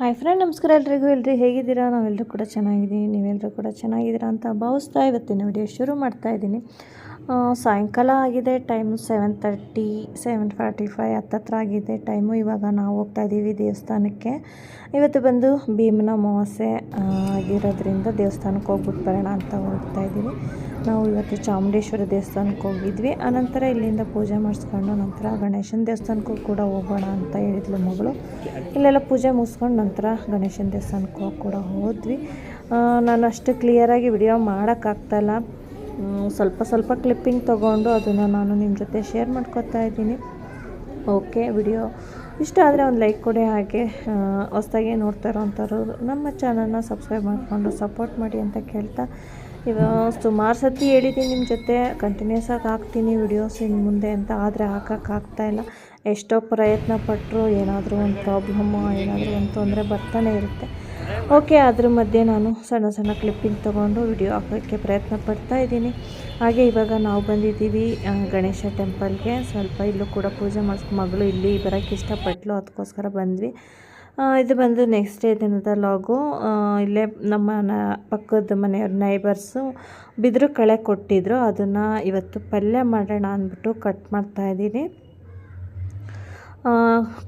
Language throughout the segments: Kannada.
ಹಾಯ್ ಫ್ರೆಂಡ್, ನಮಸ್ಕಾರ ಎಲ್ರಿಗೂ. ಎಲ್ರಿ ಹೇಗಿದ್ದೀರಾ? ನಾವೆಲ್ಲರೂ ಕೂಡ ಚೆನ್ನಾಗಿದ್ದೀವಿ. ನೀವೆಲ್ಲರೂ ಕೂಡ ಚೆನ್ನಾಗಿದ್ದೀರಾ ಅಂತ ಭಾವಿಸ್ತಾ ಇವತ್ತಿನ ವಿಡಿಯೋ ಶುರು ಮಾಡ್ತಾ ಇದ್ದೀನಿ. ಸಾಯಂಕಾಲ ಆಗಿದೆ time seven thirty seven forty five ಹತ್ತತ್ರ ಆಗಿದೆ ಟೈಮು ಇವಾಗ ನಾವು ಹೋಗ್ತಾ ಇದ್ದೀವಿ ದೇವಸ್ಥಾನಕ್ಕೆ. ಇವತ್ತು ಬಂದು ಭೀಮನ ಅಮಾವಾಸ್ಯೆ ಆಗಿರೋದ್ರಿಂದ ದೇವಸ್ಥಾನಕ್ಕೆ ಹೋಗ್ಬಿಟ್ಟು ಬರೋಣ ಅಂತ ಹೋಗ್ತಾ ಇದ್ದೀವಿ. ನಾವು ಇವತ್ತು ಚಾಮುಂಡೇಶ್ವರಿ ದೇವಸ್ಥಾನಕ್ಕೆ ಹೋಗಿದ್ವಿ. ಆನಂತರ ಇಲ್ಲಿಂದ ಪೂಜೆ ಮಾಡಿಸ್ಕೊಂಡು ನಂತರ ಗಣೇಶನ ದೇವಸ್ಥಾನಕ್ಕೂ ಕೂಡ ಹೋಗೋಣ ಅಂತ ಹೇಳಿದ್ಲು ಮಗಳು. ಇಲ್ಲೆಲ್ಲ ಪೂಜೆ ಮುಗಿಸ್ಕೊಂಡು ನಂತರ ಗಣೇಶನ ದೇವಸ್ಥಾನಕ್ಕೆ ಕೂಡ ಹೋದ್ವಿ. ನಾನು ಅಷ್ಟು ಕ್ಲಿಯರಾಗಿ ವಿಡಿಯೋ ಮಾಡೋಕ್ಕಾಗ್ತಾಯಿಲ್ಲ ಸ್ವಲ್ಪ ಸ್ವಲ್ಪ ಕ್ಲಿಪ್ಪಿಂಗ್ ತೊಗೊಂಡು ಅದನ್ನು ನಾನು ನಿಮ್ಮ ಜೊತೆ ಶೇರ್ ಮಾಡ್ಕೊತಾ ಇದ್ದೀನಿ. ಓಕೆ ವಿಡಿಯೋ ಇಷ್ಟ ಆದರೆ ಒಂದು ಲೈಕ್ ಕೊಡಿ ಹಾಗೆ ಹೊಸ್ದಾಗೆ ನೋಡ್ತಾ ಇರೋವಂಥವ್ರು ನಮ್ಮ ಚಾನಲ್ನ ಸಬ್ಸ್ಕ್ರೈಬ್ ಮಾಡಿಕೊಂಡು ಸಪೋರ್ಟ್ ಮಾಡಿ ಅಂತ ಕೇಳ್ತಾ. ಇವಾಗ ಸುಮಾರು ಸತಿ ಹೇಳಿದ್ದೀನಿ ನಿಮ್ಮ ಜೊತೆ ಕಂಟಿನ್ಯೂಸ್ ಆಗಿ ಹಾಕ್ತೀನಿ ವಿಡಿಯೋಸ್ ಇನ್ನು ಮುಂದೆ ಅಂತ, ಆದರೆ ಹಾಕೋಕ್ಕಾಗ್ತಾಯಿಲ್ಲ ಎಷ್ಟೋ ಪ್ರಯತ್ನ ಪಟ್ಟರು ಏನಾದರೂ ಒಂದು ಪ್ರಾಬ್ಲಮ್ಮು ಏನಾದರೂ ಒಂದು ತೊಂದರೆ ಬರ್ತಾನೆ ಇರುತ್ತೆ. ಓಕೆ, ಅದ್ರ ಮಧ್ಯೆ ನಾನು ಸಣ್ಣ ಸಣ್ಣ ಕ್ಲಿಪ್ಪಿಂಗ್ ತೊಗೊಂಡು ವಿಡಿಯೋ ಹಾಕೋಕ್ಕೆ ಪ್ರಯತ್ನ ಪಡ್ತಾ ಇದ್ದೀನಿ. ಹಾಗೆ ಇವಾಗ ನಾವು ಬಂದಿದ್ದೀವಿ ಗಣೇಶ ಟೆಂಪಲ್ಗೆ ಸ್ವಲ್ಪ ಇಲ್ಲೂ ಕೂಡ ಪೂಜೆ ಮಾಡಿಸ್ಕೊ ಮಗಳು ಇಲ್ಲಿ ಬರೋಕ್ಕೆ ಇಷ್ಟಪಟ್ಲು, ಅದಕ್ಕೋಸ್ಕರ ಬಂದ್ವಿ. ಇದು ಬಂದು ನೆಕ್ಸ್ಟ್ ಡೇ ದಿನದ ಲಾಗು ಇಲ್ಲೇ ನಮ್ಮ ನ- ಪಕ್ಕದ ಮನೆಯವ್ರ ನೈಬರ್ಸು ಬಿದಿರು ಕಳೆ ಕೊಟ್ಟಿದ್ರು. ಅದನ್ನು ಇವತ್ತು ಪಲ್ಯ ಮಾಡೋಣ ಅಂದ್ಬಿಟ್ಟು ಕಟ್ ಮಾಡ್ತಾ ಇದ್ದೀನಿ.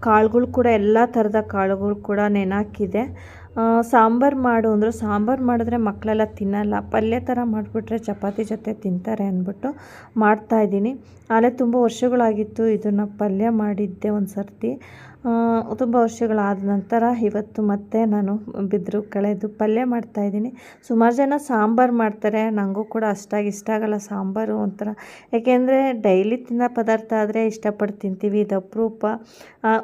ಕಾಳುಗಳು ಕೂಡ, ಎಲ್ಲ ಥರದ ಕಾಳುಗಳು ಕೂಡ ನೆನಾಕಿದೆ. ಸಾಂಬಾರು ಮಾಡು ಅಂದರು. ಸಾಂಬಾರು ಮಾಡಿದ್ರೆ ಮಕ್ಕಳೆಲ್ಲ ತಿನ್ನಲ್ಲ. ಪಲ್ಯ ಥರ ಮಾಡಿಬಿಟ್ರೆ ಚಪಾತಿ ಜೊತೆ ತಿಂತಾರೆ ಅಂದ್ಬಿಟ್ಟು ಮಾಡ್ತಾಯಿದ್ದೀನಿ ಆಲೇ ತುಂಬ ವರ್ಷಗಳಾಗಿತ್ತು ಇದನ್ನು ಪಲ್ಯ ಮಾಡಿದ್ದೆ ಒಂದು ಸರ್ತಿ ತುಂಬ ವರ್ಷಗಳಾದ ನಂತರ ಇವತ್ತು ಮತ್ತೆ ನಾನು ಬಿದ್ರು ಕಳೆದು ಪಲ್ಯ ಮಾಡ್ತಾ ಇದ್ದೀನಿ. ಸುಮಾರು ಜನ ಸಾಂಬಾರು ಮಾಡ್ತಾರೆ. ನನಗೂ ಕೂಡ ಅಷ್ಟಾಗಿ ಇಷ್ಟ ಆಗಲ್ಲ ಸಾಂಬಾರು ಒಂಥರ. ಯಾಕೆಂದರೆ ಡೈಲಿ ತಿನ್ನೋ ಪದಾರ್ಥ ಆದರೆ ಇಷ್ಟಪಟ್ಟು ತಿಂತೀವಿ. ಇದು ಅಪರೂಪ.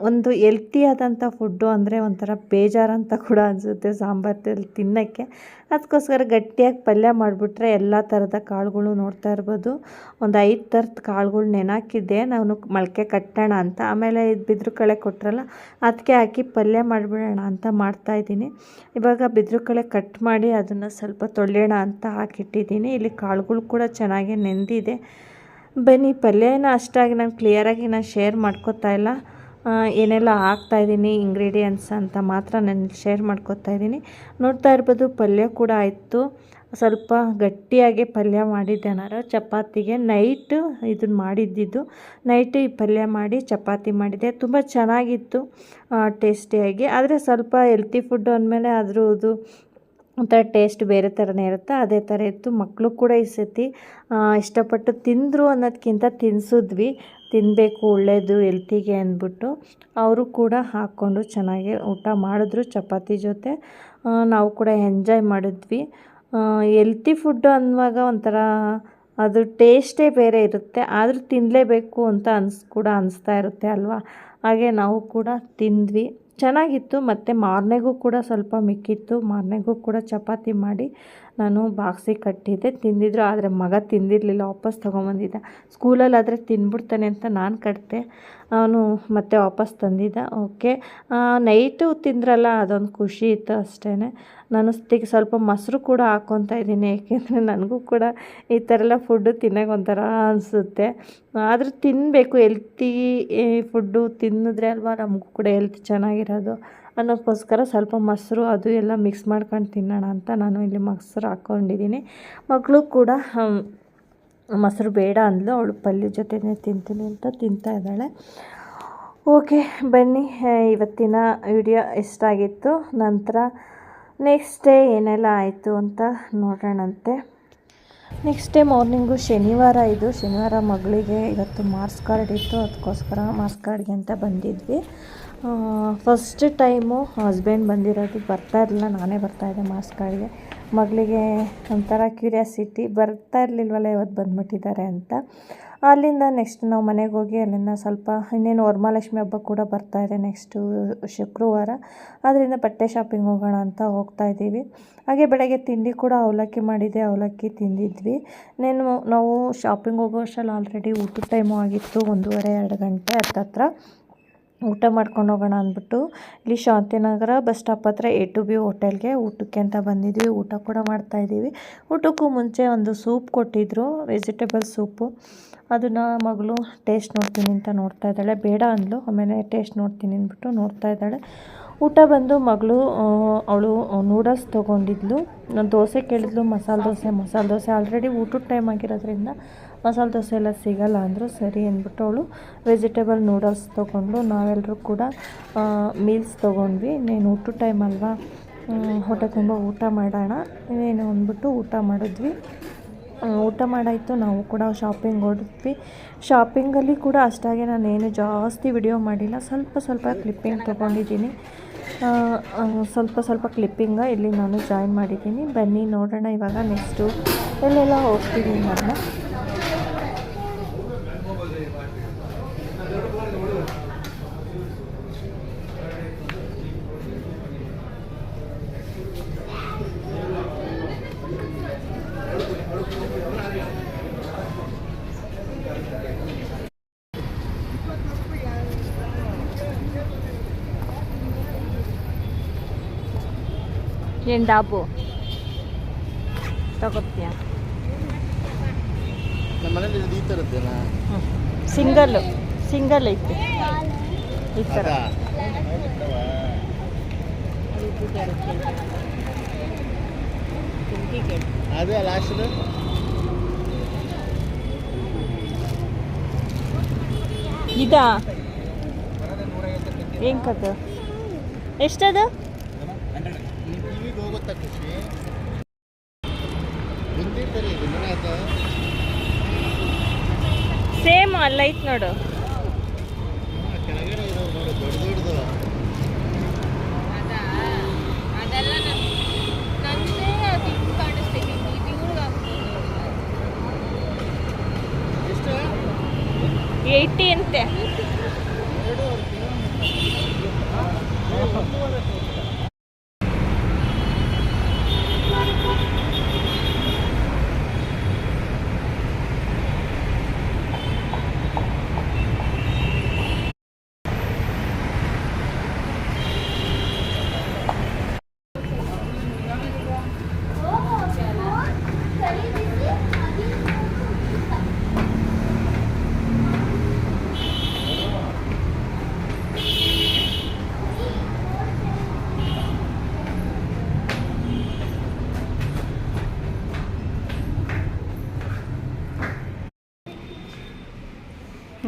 ಒಂದು ಎಲ್ತಿ ಆದಂಥ ಫುಡ್ಡು ಅಂದರೆ ಒಂಥರ ಬೇಜಾರಂತ ಕೂಡ ಅನಿಸುತ್ತೆ ಸಾಂಬಾರಲ್ಲಿ ತಿನ್ನೋಕ್ಕೆ. ಅದಕ್ಕೋಸ್ಕರ ಗಟ್ಟಿಯಾಗಿ ಪಲ್ಯ ಮಾಡಿಬಿಟ್ರೆ ಎಲ್ಲ ಥರದ ಕಾಳುಗಳು ನೋಡ್ತಾ ಇರ್ಬೋದು. ಒಂದು ಐದು ಥರದ ಕಾಳುಗಳು ನೆನಾಕಿದ್ದೆ. ನಾನು ಮೊಳಕೆ ಕಟ್ಟೋಣ ಅಂತ. ಆಮೇಲೆ ಇದು ಬಿದ್ರು ಕಳೆ ಅದಕ್ಕೆ ಹಾಕಿ ಪಲ್ಯ ಮಾಡಿಬಿಡೋಣ ಅಂತ ಮಾಡ್ತಾಯಿದ್ದೀನಿ ಇವಾಗ ಬಿದ್ರು ಕಳೆ ಕಟ್ ಮಾಡಿ ಅದನ್ನು ಸ್ವಲ್ಪ ತೊಳೆಯೋಣ ಅಂತ ಹಾಕಿಟ್ಟಿದ್ದೀನಿ. ಇಲ್ಲಿ ಕಾಳುಗಳು ಕೂಡ ಚೆನ್ನಾಗಿ ನೆಂದಿದೆ. ಬನ್ನಿ, ಪಲ್ಯನ ಅಷ್ಟಾಗಿ ನಾನು ಕ್ಲಿಯರಾಗಿ ನಾನು ಶೇರ್ ಮಾಡ್ಕೋತಾ ಇಲ್ಲ. ಏನೆಲ್ಲ ಹಾಕ್ತಾಯಿದ್ದೀನಿ ಇಂಗ್ರೀಡಿಯೆಂಟ್ಸ್ ಅಂತ ಮಾತ್ರ ನಾನು ಶೇರ್ ಮಾಡ್ಕೊತಾ ಇದ್ದೀನಿ. ನೋಡ್ತಾ ಇರ್ಬೋದು, ಪಲ್ಯ ಕೂಡ ಆಯಿತು. ಸ್ವಲ್ಪ ಗಟ್ಟಿಯಾಗಿ ಪಲ್ಯ ಮಾಡಿದ್ದೆ ನಾನು. ಚಪಾತಿಗೆ ನೈಟು ಇದನ್ನು ಮಾಡಿದ್ದಿದ್ದು. ನೈಟ್ ಈ ಪಲ್ಯ ಮಾಡಿ ಚಪಾತಿ ಮಾಡಿದ್ದೆ. ತುಂಬ ಚೆನ್ನಾಗಿತ್ತು ಟೇಸ್ಟಿಯಾಗಿ ಆದರೆ ಸ್ವಲ್ಪ ಹೆಲ್ತಿ ಫುಡ್ ಅಂದಮೇಲೆ ಅದ್ರದ್ದು ಒಂಥರ ಟೇಸ್ಟ್ ಬೇರೆ ಥರನೇ ಇರುತ್ತೆ. ಅದೇ ಥರ ಇತ್ತು. ಮಕ್ಕಳು ಕೂಡ ಈ ಸತಿ ಇಷ್ಟಪಟ್ಟು ತಿಂದರು ಅನ್ನೋದಕ್ಕಿಂತ ತಿನ್ನಿಸಿದ್ವಿ ತಿನ್ನಬೇಕು ಒಳ್ಳೆಯದು ಹೆಲ್ತಿಗೆ ಅಂದ್ಬಿಟ್ಟು ಅವರು ಕೂಡ ಹಾಕ್ಕೊಂಡು ಚೆನ್ನಾಗಿ ಊಟ ಮಾಡಿದ್ರು ಚಪಾತಿ ಜೊತೆ. ನಾವು ಕೂಡ ಎಂಜಾಯ್ ಮಾಡಿದ್ವಿ. ಹೆಲ್ತಿ ಫುಡ್ಡು ಅನ್ನುವಾಗ ಒಂಥರ ಅದು ಟೇಸ್ಟೇ ಬೇರೆ ಇರುತ್ತೆ. ಆದರೂ ತಿನ್ನಲೇಬೇಕು ಅಂತ ಅನ್ಸಿ, ಕೂಡ ಅನಿಸ್ತಾ ಇರುತ್ತೆ ಅಲ್ವಾ? ಹಾಗೆ ನಾವು ಕೂಡ ತಿಂದ್ವಿ. ಚೆನ್ನಾಗಿತ್ತು, ಮತ್ತು ಮಾರ್ನೆಗೂ ಕೂಡ ಸ್ವಲ್ಪ ಮಿಕ್ಕಿತ್ತು. ಮಾರನೆಗೂ ಕೂಡ ಚಪಾತಿ ಮಾಡಿ ನಾನು ಬಾಕ್ಸಿಗೆ ಕಟ್ಟಿದ್ದೆ. ತಿಂದಿದ್ರು, ಆದರೆ ಮಗ ತಿಂದಿರಲಿಲ್ಲ, ವಾಪಸ್ ತೊಗೊಂಬಂದಿದ್ದ. ಸ್ಕೂಲಲ್ಲಾದರೆ ತಿಂದ್ಬಿಡ್ತಾನೆ ಅಂತ ನಾನು ಕಟ್ಟಿದೆ ಅವನು ಮತ್ತೆ ವಾಪಸ್ ತಂದಿದ್ದ. ಓಕೆ. ನೈಟು ತಿಂದ್ರಲ್ಲ, ಅದೊಂದು ಖುಷಿ ಇತ್ತು ಅಷ್ಟೇ ನಾನು ಸ್ಟಿಕ್ ಸ್ವಲ್ಪ ಮೊಸರು ಕೂಡ ಹಾಕ್ಕೊತಾ ಇದ್ದೀನಿ, ಏಕೆಂದರೆ ನನಗೂ ಕೂಡ ಈ ಥರ ಎಲ್ಲ ಫುಡ್ಡು ತಿನ್ನೋಕೆ ಒಂಥರ ಅನಿಸುತ್ತೆ. ಆದರೂ ತಿನ್ನಬೇಕು ಹೆಲ್ತಿ ಫುಡ್ಡು ತಿನ್ನಿದ್ರೆ ಅಲ್ವಾ ನಮಗೂ ಕೂಡ ಹೆಲ್ತ್ ಚೆನ್ನಾಗಿರೋದು. ಅನ್ನೋಕ್ಕೋಸ್ಕರ ಸ್ವಲ್ಪ ಮೊಸರು ಅದು ಎಲ್ಲ ಮಿಕ್ಸ್ ಮಾಡ್ಕೊಂಡು ತಿನ್ನೋಣ ಅಂತ ನಾನು ಇಲ್ಲಿ ಮೊಸರು ಹಾಕ್ಕೊಂಡಿದ್ದೀನಿ. ಮಗಳು ಕೂಡ ಮೊಸರು ಬೇಡ ಅಂದ್ಲು. ಅವಳು ಪಲ್ಯ ಜೊತೆನೇ ತಿಂತೀನಿ ಅಂತ ತಿಂತಾ ಇದ್ದಾಳೆ. ಓಕೆ, ಬನ್ನಿ ಇವತ್ತಿನ ವಿಡಿಯೋ ಇಷ್ಟ ಆಗಿತ್ತು. ನಂತರ ನೆಕ್ಸ್ಟ್ ಡೇ ಏನೆಲ್ಲ ಆಯಿತು ಅಂತ ನೋಡೋಣಂತೆ ನೆಕ್ಸ್ಟ್ ಡೇ ಮಾರ್ನಿಂಗು ಶನಿವಾರ ಇದು. ಶನಿವಾರ ಮಗಳಿಗೆ ಇವತ್ತು ಮಾರ್ಕ್ಸ್ ಕಾರ್ಡ್ ಇತ್ತು. ಅದಕ್ಕೋಸ್ಕರ ಮಾರ್ಕ್ಸ್ ಕಾರ್ಡ್ಗೆ ಅಂತ ಬಂದಿದ್ವಿ. ಫಸ್ಟ್ ಟೈಮು ಹಸ್ಬೆಂಡ್ ಬಂದಿರೋದು ಬರ್ತಾ ಇರಲಿಲ್ಲ. ನಾನೇ ಬರ್ತಾಯಿದ್ದೆ ಮಾರ್ಕ್ಸ್ ಕಾರ್ಡ್ಗೆ ಮಗಳಿಗೆ ಒಂಥರ ಕ್ಯೂರಿಯಾಸಿಟಿ ಬರ್ತಾ ಇರಲಿಲ್ವಲ್ಲ, ಇವತ್ತು ಬಂದ್ಬಿಟ್ಟಿದ್ದಾರೆ ಅಂತ. ಅಲ್ಲಿಂದ ನೆಕ್ಸ್ಟ್ ನಾವು ಮನೆಗೆ ಹೋಗಿ ಅಲ್ಲಿಂದ ಸ್ವಲ್ಪ ಇನ್ನೇನು ವರಮಹಾಲಕ್ಷ್ಮಿ ಹಬ್ಬ ಕೂಡ ಬರ್ತಾ ಇದೆ ನೆಕ್ಸ್ಟು ಶುಕ್ರವಾರ. ಅದರಿಂದ ಬಟ್ಟೆ ಶಾಪಿಂಗ್ ಹೋಗೋಣ ಅಂತ ಹೋಗ್ತಾ ಇದ್ದೀವಿ. ಹಾಗೆ ಬೆಳಗ್ಗೆ ತಿಂಡಿ ಕೂಡ ಅವಲಕ್ಕಿ ಮಾಡಿದೆ, ಅವಲಕ್ಕಿ ತಿಂದಿದ್ವಿ. ನೇನು ನಾವು ಶಾಪಿಂಗ್ ಹೋಗೋ ಅಷ್ಟರಲ್ಲಿ ಆಲ್ರೆಡಿ ಊಟದ ಟೈಮು ಆಗಿತ್ತು, ಒಂದೂವರೆ, ಎರಡು ಗಂಟೆ ಹತ್ತತ್ರ. ಊಟ ಮಾಡ್ಕೊಂಡು ಹೋಗೋಣ ಅಂದ್ಬಿಟ್ಟು ಇಲ್ಲಿ ಶಾಂತಿನಗರ ಬಸ್ ಸ್ಟಾಪ್ ಹತ್ರ ಎ ಟು ಬಿ ಹೋಟೆಲ್ಗೆ ಊಟಕ್ಕೆ ಅಂತ ಬಂದಿದ್ವಿ. ಊಟ ಕೂಡ ಮಾಡ್ತಾಯಿದ್ದೀವಿ ಊಟಕ್ಕೂ ಮುಂಚೆ ಒಂದು ಸೂಪ್ ಕೊಟ್ಟಿದ್ದರು ವೆಜಿಟೇಬಲ್ ಸೂಪು. ಅದನ್ನು ಮಗಳು ಟೇಸ್ಟ್ ನೋಡ್ತೀನಿ ಅಂತ ನೋಡ್ತಾ ಇದ್ದಾಳೆ. ಬೇಡ ಅಂದ್ಲು. ಆಮೇಲೆ ಟೇಸ್ಟ್ ನೋಡ್ತೀನಿ ಅಂದ್ಬಿಟ್ಟು ನೋಡ್ತಾ ಇದ್ದಾಳೆ. ಊಟ ಬಂದು ಮಗಳು ಅವಳು ನೂಡಲ್ಸ್ ತೊಗೊಂಡಿದ್ಲು. ನಾನು ದೋಸೆ ಕೇಳಿದ್ಲು. ಮಸಾಲೆ ದೋಸೆ ಮಸಾಲೆ ದೋಸೆ. ಆಲ್ರೆಡಿ ಊಟದ ಟೈಮ್ ಆಗಿರೋದ್ರಿಂದ ಮಸಾಲೆ ದೋಸೆ ಎಲ್ಲ ಸಿಗಲ್ಲ ಅಂದರು ಸರಿ ಅಂದ್ಬಿಟ್ಟು ಅವಳು ವೆಜಿಟೇಬಲ್ ನೂಡಲ್ಸ್ ತೊಗೊಂಡು ನಾವೆಲ್ಲರೂ ಕೂಡ ಮೀಲ್ಸ್ ತೊಗೊಂಡ್ವಿ. ನೀನು ಊಟದ ಟೈಮ್ ಅಲ್ವಾ? ಹೊಟ್ಟೆ ತುಂಬ ಊಟ ಮಾಡೋಣ. ಏನು ಅಂದ್ಬಿಟ್ಟು ಊಟ ಮಾಡಿದ್ವಿ. ಊಟ ಮಾಡಾಯಿತು. ನಾವು ಕೂಡ ಶಾಪಿಂಗ್ ಹೊಡಿದ್ವಿ ಶಾಪಿಂಗಲ್ಲಿ ಕೂಡ ಅಷ್ಟಾಗಿ ನಾನೇನು ಜಾಸ್ತಿ ವಿಡಿಯೋ ಮಾಡಿಲ್ಲ. ಸ್ವಲ್ಪ ಸ್ವಲ್ಪ ಕ್ಲಿಪ್ಪಿಂಗ್ ತೊಗೊಂಡಿದ್ದೀನಿ. ಸ್ವಲ್ಪ ಸ್ವಲ್ಪ ಕ್ಲಿಪ್ಪಿಂಗ ಇಲ್ಲಿ ನಾನು ಜಾಯಿನ್ ಮಾಡಿದ್ದೀನಿ. ಬನ್ನಿ ನೋಡೋಣ ಇವಾಗ ನೆಕ್ಸ್ಟು ಎಲ್ಲೆಲ್ಲ ಹೋಗ್ತೀನಿ ಅನ್ನೋದನ್ನ ಏನು ಡಾಬು? ತಗೋತೀಯ? ಈ ಸಿಂಗಲ್ಲು ಸಿಂಗಲ್ ಐತೆ. ಈ ಥರ ಅದಾ? ಅದೇ ಲಾಸ್ಟ್ ಇದಾ? ಏನು ಕತೆ ಎಷ್ಟದು? ಖುಷಿ. ಬಂದಿರ್ತಾರೆ ಇದು ಮನೆ ಆತ ಸೇಮ್ ಅಲ್ಲ ಐತ್ ನೋಡು. ಕೆಳಗಡೆ ನೋಡು ದೊಡ್ಡ ದೊಡ್ಡದು. ಅದೆಲ್ಲ ನಂದೇ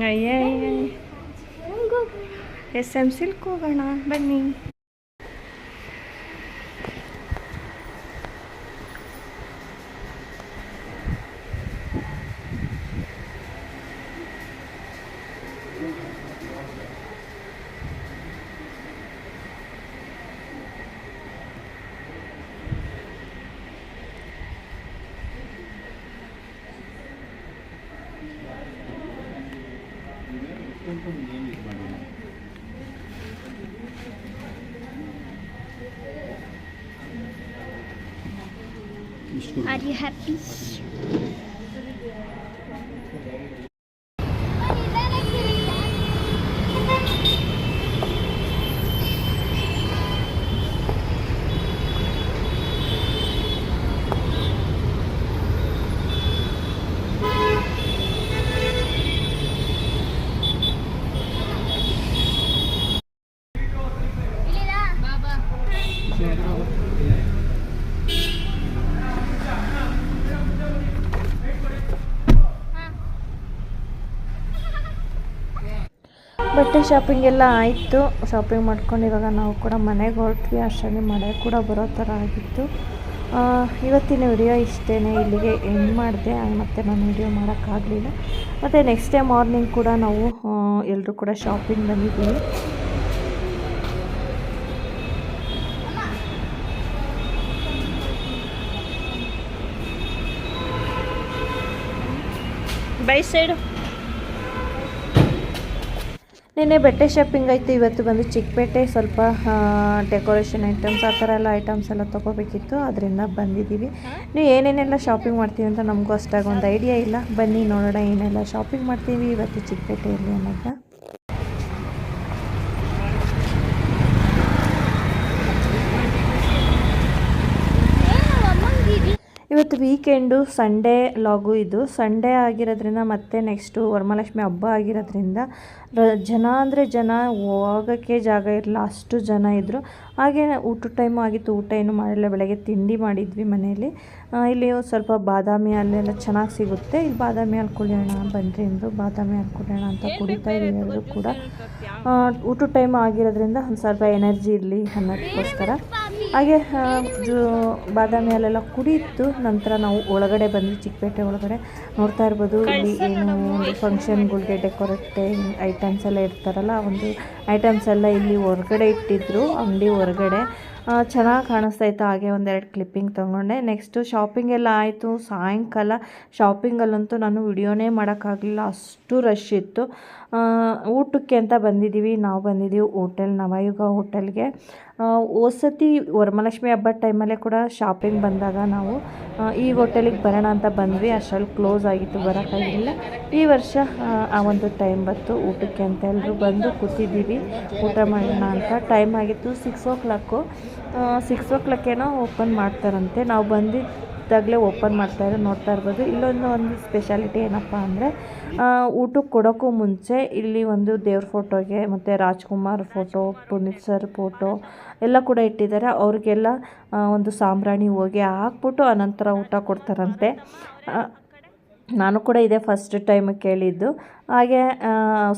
ಅಯ್ಯ ಎಸ್ ಎಂ ಸಿಲ್ಕ್ ಹೋಗೋಣ ಬನ್ನಿ Are you happy? ಬಟ್ಟೆ ಶಾಪಿಂಗ್ ಎಲ್ಲ ಆಯಿತು. ಶಾಪಿಂಗ್ ಮಾಡ್ಕೊಂಡು ಇವಾಗ ನಾವು ಕೂಡ ಮನೆಗೆ ಹೊರಟ್ವಿ. ಅಷ್ಟರಲ್ಲಿ ಮಳೆ ಕೂಡ ಬರೋ ಥರ ಆಗಿತ್ತು. ಇವತ್ತಿನ ವಿಡಿಯೋ ಇಷ್ಟೇ ಇಲ್ಲಿಗೆ ಎಂಡ್ ಮಾಡಿದೆ. ಮತ್ತು ನಾನು ವಿಡಿಯೋ ಮಾಡೋಕ್ಕಾಗಲಿಲ್ಲ ಮತ್ತು ನೆಕ್ಸ್ಟ್ ಡೇ ಮಾರ್ನಿಂಗ್ ಕೂಡ ನಾವು ಎಲ್ಲರೂ ಕೂಡ ಶಾಪಿಂಗ್ ಬಂದಿದ್ದೀವಿ ಬೈ ಸೈಡು. ನಿನ್ನೆ ಬಟ್ಟೆ ಶಾಪಿಂಗ್ ಆಯಿತು. ಇವತ್ತು ಬಂದು ಚಿಕ್ಕಪೇಟೆ ಸ್ವಲ್ಪ ಡೆಕೋರೇಷನ್ ಐಟಮ್ಸ್ ಆ ಥರ ಎಲ್ಲ ಐಟಮ್ಸ್ ಎಲ್ಲ ತೊಗೋಬೇಕಿತ್ತು. ಅದರಿಂದ ಬಂದಿದ್ದೀವಿ. ನೀವು ಏನೇನೆಲ್ಲ ಶಾಪಿಂಗ್ ಮಾಡ್ತೀವಿ ಅಂತ ನಮಗೂ ಅಷ್ಟಾಗಿ ಒಂದು ಐಡಿಯಾ ಇಲ್ಲ. ಬನ್ನಿ ನೋಡೋಣ ಏನೆಲ್ಲ ಶಾಪಿಂಗ್ ಮಾಡ್ತೀವಿ ಇವತ್ತು ಚಿಕ್ಕಪೇಟೆಯಲ್ಲಿ ಅನ್ನೋದನ್ನ. ಇವತ್ತು ವೀಕೆಂಡು ಸಂಡೇ ಲಾಗು ಇದು. ಸಂಡೇ ಆಗಿರೋದ್ರಿಂದ ಮತ್ತೆ ನೆಕ್ಸ್ಟು ವರಮಹಾಲಕ್ಷ್ಮಿ ಹಬ್ಬ ಆಗಿರೋದ್ರಿಂದ ರ ಜನ ಅಂದರೆ ಜನ ಹೋಗೋಕ್ಕೆ ಜಾಗ ಇರಲಿಲ್ಲ ಅಷ್ಟು ಜನ ಇದ್ದರು ಹಾಗೆ ಊಟದ ಟೈಮು ಆಗಿತ್ತು ಊಟ ಏನು ಮಾಡಿಲ್ಲ. ಬೆಳಗ್ಗೆ ತಿಂಡಿ ಮಾಡಿದ್ವಿ ಮನೆಯಲ್ಲಿ. ಇಲ್ಲಿ ಸ್ವಲ್ಪ ಬಾದಾಮಿ ಅಲ್ಲೆಲ್ಲ ಚೆನ್ನಾಗಿ ಸಿಗುತ್ತೆ. ಇಲ್ಲಿ ಬಾದಾಮಿ ಹಾಲು ಕುಡಿಯೋಣ ಬನ್ನಿರಿ ಅಂದರು. ಬಾದಾಮಿ ಹಾಲು ಕುಡಿಯೋಣ ಅಂತ ಕುಡಿತಾ ಇದ್ದೀವಿ ಕೂಡ. ಊಟ ಊಟದ ಟೈಮ್ ಆಗಿರೋದ್ರಿಂದ ಒಂದು ಸ್ವಲ್ಪ ಎನರ್ಜಿ ಇರಲಿ ಅನ್ನೋದಕ್ಕೋಸ್ಕರ. ಹಾಗೆ ಬಾದಾಮಿ ಹಾಲೆಲ್ಲ ಕುಡಿಯಿತು ನಂತರ ನಾವು ಒಳಗಡೆ ಬಂದ್ವಿ, ಚಿಕ್ಕಪೇಟೆ ಒಳಗಡೆ. ನೋಡ್ತಾ ಇರ್ಬೋದು, ಇಲ್ಲಿ ಏನು ಫಂಕ್ಷನ್ಗಳಿಗೆ ಡೆಕೋರೇಟಿಂಗ್ ಐಟಮ್ಸ್ ಎಲ್ಲ ಇರ್ತಾರಲ್ಲ ಒಂದು ಐಟಮ್ಸ್ ಎಲ್ಲ ಇಲ್ಲಿ ಹೊರಗಡೆ ಇಟ್ಟಿದ್ರು, ಅಂಗಡಿ ಹೊರಗಡೆ. ಚೆನ್ನಾಗಿ ಕಾಣಿಸ್ತಾ ಇತ್ತು. ಹಾಗೆ ಒಂದೆರಡು ಕ್ಲಿಪ್ಪಿಂಗ್ ತೊಗೊಂಡೆ. ನೆಕ್ಸ್ಟು ಶಾಪಿಂಗ್ ಎಲ್ಲ ಆಯಿತು. ಸಾಯಂಕಾಲ ಶಾಪಿಂಗಲ್ಲಂತೂ ನಾನು ವಿಡಿಯೋನೇ ಮಾಡೋಕ್ಕಾಗಲಿಲ್ಲ ಅಷ್ಟು ರಶ್ ಇತ್ತು. ಊಟಕ್ಕೆ ಅಂತ ಬಂದಿದ್ದೀವಿ ನಾವು ಬಂದಿದ್ದೀವಿ ಹೋಟೆಲ್, ನವಯುಗ ಹೋಟೆಲ್ಗೆ. ಸತಿ ವರಮಹಾಲಕ್ಷ್ಮಿ ಹಬ್ಬದ ಟೈಮಲ್ಲೇ ಕೂಡ ಶಾಪಿಂಗ್ ಬಂದಾಗ ನಾವು ಈ ಹೋಟೆಲಿಗೆ ಬರೋಣ ಅಂತ ಬಂದ್ವಿ. ಅಷ್ಟರಲ್ಲಿ ಕ್ಲೋಸ್ ಆಗಿತ್ತು ಬರೋಕ್ಕಾಗಿಲ್ಲ ಈ ವರ್ಷ, ಆ ಒಂದು ಟೈಮ್ ಬಂತು. ಊಟಕ್ಕೆ ಅಂತ ಎಲ್ಲರೂ ಬಂದು ಕೂತಿದ್ದೀವಿ. ಊಟ ಮಾಡೋಣ ಅಂತ. ಟೈಮ್ ಆಗಿತ್ತು ಸಿಕ್ಸ್ ಓ ಕ್ಲಾಕು ಸಿಕ್ಸ್ ಓ ಕ್ಲಾಕೇನೋ ಓಪನ್ ಮಾಡ್ತಾರಂತೆ. ನಾವು ಬಂದಿದ್ದಾಗಲೇ ಓಪನ್ ಮಾಡ್ತಾರೆ ನೋಡ್ತಾ ಇರ್ಬೋದು. ಇಲ್ಲೊಂದು ಒಂದು ಸ್ಪೆಷಾಲಿಟಿ ಏನಪ್ಪ ಅಂದರೆ ಊಟಕ್ಕೆ ಕೊಡೋಕ್ಕೂ ಮುಂಚೆ ಇಲ್ಲಿ ಒಂದು ದೇವ್ರ ಫೋಟೋಗೆ ಮತ್ತು Rajkumar photo Puneeth sir photo ಎಲ್ಲ ಕೂಡ ಇಟ್ಟಿದ್ದಾರೆ. ಅವ್ರಿಗೆಲ್ಲ ಒಂದು ಸಾಂಬ್ರಾಣಿ ಹೋಗಿ ಹಾಕ್ಬಿಟ್ಟು ಅನಂತರ ಊಟ ಕೊಡ್ತಾರಂತೆ. ನಾನು ಕೂಡ ಇದೇ ಫಸ್ಟ್ ಟೈಮ್ ಕೇಳಿದ್ದು. ಹಾಗೆ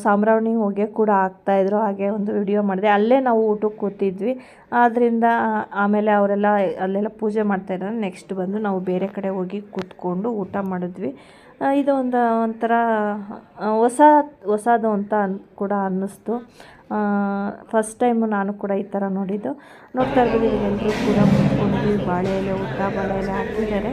ಸಾಂಬ್ರಾಣಿ ಹೊಗೆ ಕೂಡ ಆಗ್ತಾಯಿದ್ರು ಹಾಗೆ ಒಂದು ವಿಡಿಯೋ ಮಾಡಿದೆ. ಅಲ್ಲೇ ನಾವು ಊಟಕ್ಕೆ ಕೂತಿದ್ವಿ. ಆದ್ದರಿಂದ ಆಮೇಲೆ ಅವರೆಲ್ಲ ಅಲ್ಲೆಲ್ಲ ಪೂಜೆ ಮಾಡ್ತಾಯಿದ್ದಾರೆ ನೆಕ್ಸ್ಟ್ ಬಂದು ನಾವು ಬೇರೆ ಕಡೆ ಹೋಗಿ ಕೂತ್ಕೊಂಡು ಊಟ ಮಾಡಿದ್ವಿ. ಇದು ಒಂದು, ಒಂಥರ ಹೊಸ, ಹೊಸದು ಅಂತ ಕೂಡ ಅನ್ನಿಸ್ತು. ಫಸ್ಟ್ ಟೈಮು ನಾನು ಕೂಡ ಈ ಥರ ನೋಡಿದ್ದು. ನೋಡ್ತಾ ಇರ್ಬೋದು ಎಲ್ಲರೂ ಕೂಡ ಕೂತ್ಕೊಂಡ್ವಿ ಬಾಳೆ ಊಟ, ಬಾಳೆ ಎಲೆ ಹಾಕಿದ್ದಾರೆ.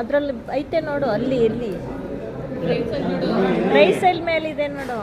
ಅದರಲ್ಲಿ ಐತೆ ನೋಡು ಅಲ್ಲಿ ಎಲ್ಲಿ ರೈಸಲ್ ಮೇಲಿದೆ ನೋಡು.